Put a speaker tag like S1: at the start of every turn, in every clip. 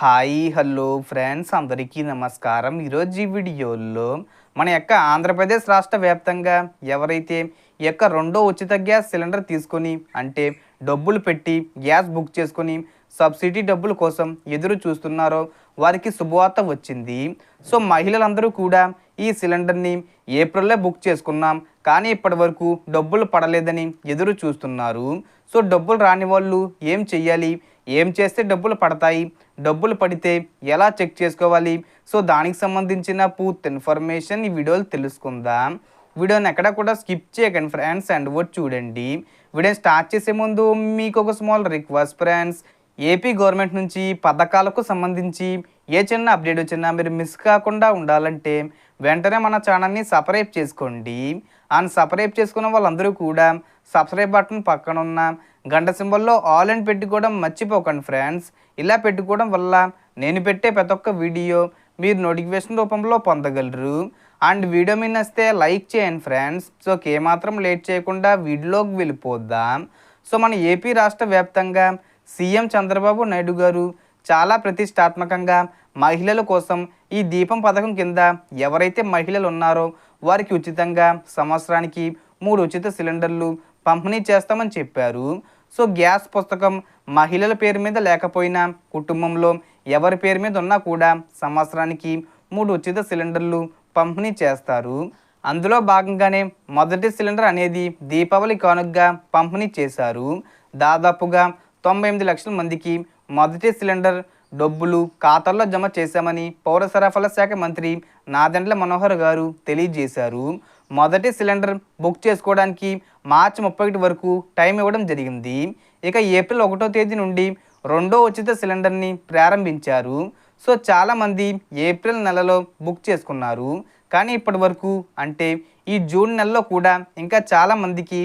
S1: Hi hello friends అందరికీ నమస్కారం. ఈరోజు ఈ వీడియోలో మన యొక్క ఆంధ్రప్రదేశ్ రాష్ట్ర వ్యాప్తంగా ఎవరైతే ఈ యొక్క రెండో ఉచిత గ్యాస్ సిలిండర్ తీసుకొని అంటే డబ్బులు పెట్టి గ్యాస్ బుక్ చేసుకొని సబ్సిడీ డబ్బుల కోసం ఎదురు చూస్తున్నారో వారికి శుభవార్త వచ్చింది. సో మహిళలందరూ కూడా ఈ సిలిండర్ని ఏప్రిల్లో బుక్ చేసుకున్నాం కానీ ఇప్పటి వరకు డబ్బులు పడలేదని ఎదురు చూస్తున్నారు. సో డబ్బులు రాని వాళ్ళు ఏం చెయ్యాలి? ఏం చేస్తే డబ్బులు పడతాయి? డబ్బులు పడితే ఎలా చెక్ చేసుకోవాలి? సో దానికి సంబంధించిన పూర్తి ఇన్ఫర్మేషన్ ఈ వీడియోలో తెలుసుకుందాం. వీడియోని ఎక్కడ కూడా స్కిప్ చేయకండి ఫ్రెండ్స్ అండ్ వర్డ్ చూడండి. వీడియో స్టార్ట్ చేసే ముందు మీకు ఒక small request friends. AP government నుంచి పథకాలకు సంబంధించి ఏ చిన్న అప్డేట్ వచ్చినా మీరు మిస్ కాకుండా ఉండాలంటే వెంటనే మన ఛానల్ని సబ్స్క్రైబ్ చేసుకోండి. అండ్ సబ్స్క్రైబ్ చేసుకున్న వాళ్ళందరూ కూడా సబ్స్క్రైబ్ బటన్ పక్కన ఉన్న గంట సింబల్లో ఆల్ అని పెట్టుకోవడం మర్చిపోకండి ఫ్రెండ్స్ ఇలా పెట్టుకోవడం వల్ల నేను పెట్టే ప్రతి ఒక్క వీడియో మీరు నోటిఫికేషన్ రూపంలో పొందగలరు. అండ్ వీడియో మీ నస్తే లైక్ చేయండి ఫ్రెండ్స్ సో ఏమాత్రం లేట్ చేయకుండా వీడియోలోకి వెళ్ళిపోద్దాం సో మన ఏపీ రాష్ట్ర వ్యాప్తంగా సీఎం చంద్రబాబు నాయుడు గారు చాలా ప్రతిష్టాత్మకంగా మహిళల కోసం ఈ దీపం పథకం కింద ఎవరైతే మహిళలు ఉన్నారో వారికి ఉచితంగా సంవత్సరానికి మూడు ఉచిత సిలిండర్లు పంపిణీ చేస్తామని చెప్పారు. సో గ్యాస్ పుస్తకం మహిళల పేరు మీద లేకపోయినా కుటుంబంలో ఎవరి పేరు మీద ఉన్నా కూడా సంవత్సరానికి మూడు ఉచిత సిలిండర్లు పంపిణీ చేస్తారు. అందులో భాగంగానే మొదటి సిలిండర్ అనేది దీపావళి కానుకగా పంపిణీ చేశారు. దాదాపుగా తొంభై ఎనిమిది లక్షల మందికి మొదటి సిలిండర్ డబ్బులు ఖాతాల్లో జమ చేశామని పౌర సరఫరాల శాఖ మంత్రి నాదెండ్ల మనోహర్ గారు తెలియజేశారు. మొదటి సిలిండర్ బుక్ చేసుకోవడానికి మార్చి ముప్పై ఒకటి వరకు టైం ఇవ్వడం జరిగింది. ఇక ఏప్రిల్ ఒకటో తేదీ నుండి రెండో ఉచిత సిలిండర్ని ప్రారంభించారు. సో చాలామంది ఏప్రిల్ నెలలో బుక్ చేసుకున్నారు. కానీ ఇప్పటి వరకు అంటే ఈ జూన్ నెలలో కూడా ఇంకా చాలామందికి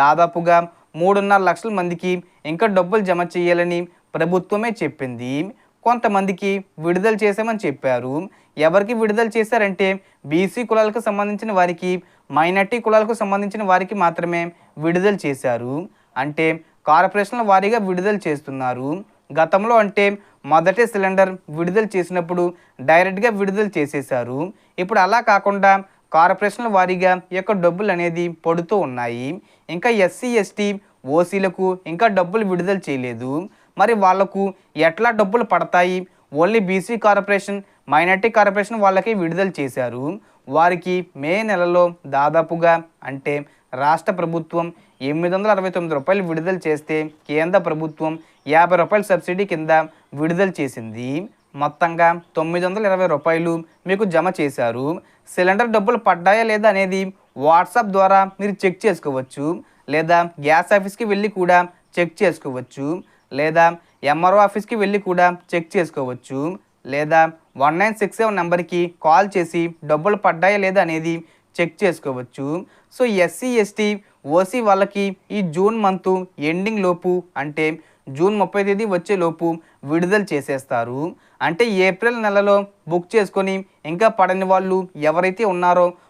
S1: దాదాపుగా మూడున్నర లక్షల మందికి ఇంకా డబ్బులు జమ చేయాలని ప్రభుత్వమే చెప్పింది. కొంతమందికి విడుదల చేశామని చెప్పారు. ఎవరికి విడుదల చేశారంటే బీసీ కులాలకు సంబంధించిన వారికి మైనార్టీ కులాలకు సంబంధించిన వారికి మాత్రమే విడుదల చేశారు. అంటే కార్పొరేషన్ల వారీగా విడుదల చేస్తున్నారు. గతంలో అంటే మొదటి సిలిండర్ విడుదల చేసినప్పుడు డైరెక్ట్గా విడుదల చేసేశారు. ఇప్పుడు అలా కాకుండా కార్పొరేషన్ల వారీగా ఈ యొక్క డబ్బులు అనేది పడుతూ ఉన్నాయి. ఇంకా ఎస్సీ ఎస్టీ ఓసీలకు ఇంకా డబ్బులు విడుదల చేయలేదు. మరి వాళ్ళకు ఎట్లా డబ్బులు పడతాయి? Only BC corporation minority corporation వాళ్ళకి విడుదల చేశారు. వారికి మే నెలలో దాదాపుగా అంటే రాష్ట్ర ప్రభుత్వం ఎనిమిది వందల అరవై తొమ్మిది రూపాయలు విడుదల చేస్తే కేంద్ర ప్రభుత్వం యాభై రూపాయల సబ్సిడీ కింద విడుదల చేసింది. మొత్తంగా తొమ్మిది వందల ఇరవై రూపాయలు మీకు జమ చేశారు. సిలిండర్ డబ్బులు పడ్డాయా లేదా అనేది వాట్సాప్ ద్వారా మీరు చెక్ చేసుకోవచ్చు. లేదా గ్యాస్ ఆఫీస్కి వెళ్ళి కూడా చెక్ చేసుకోవచ్చు. లేదా ఎంఆర్ఓ ఆఫీస్కి వెళ్ళి కూడా చెక్ చేసుకోవచ్చు. లేదా వన్ నైన్ సిక్స్ సెవెన్ నెంబర్కి కాల్ చేసి డబ్బులు పడ్డాయా లేదా అనేది చెక్ చేసుకోవచ్చు. సో ఎస్సీ ఎస్టీ ఓసీ వాళ్ళకి ఈ జూన్ మంత్ ఎండింగ్ లోపు అంటే జూన్ ముప్పై తేదీ వచ్చేలోపు విడుదల చేసేస్తారు. అంటే ఏప్రిల్ నెలలో బుక్ చేసుకొని ఇంకా పడని వాళ్ళు ఎవరైతే ఉన్నారో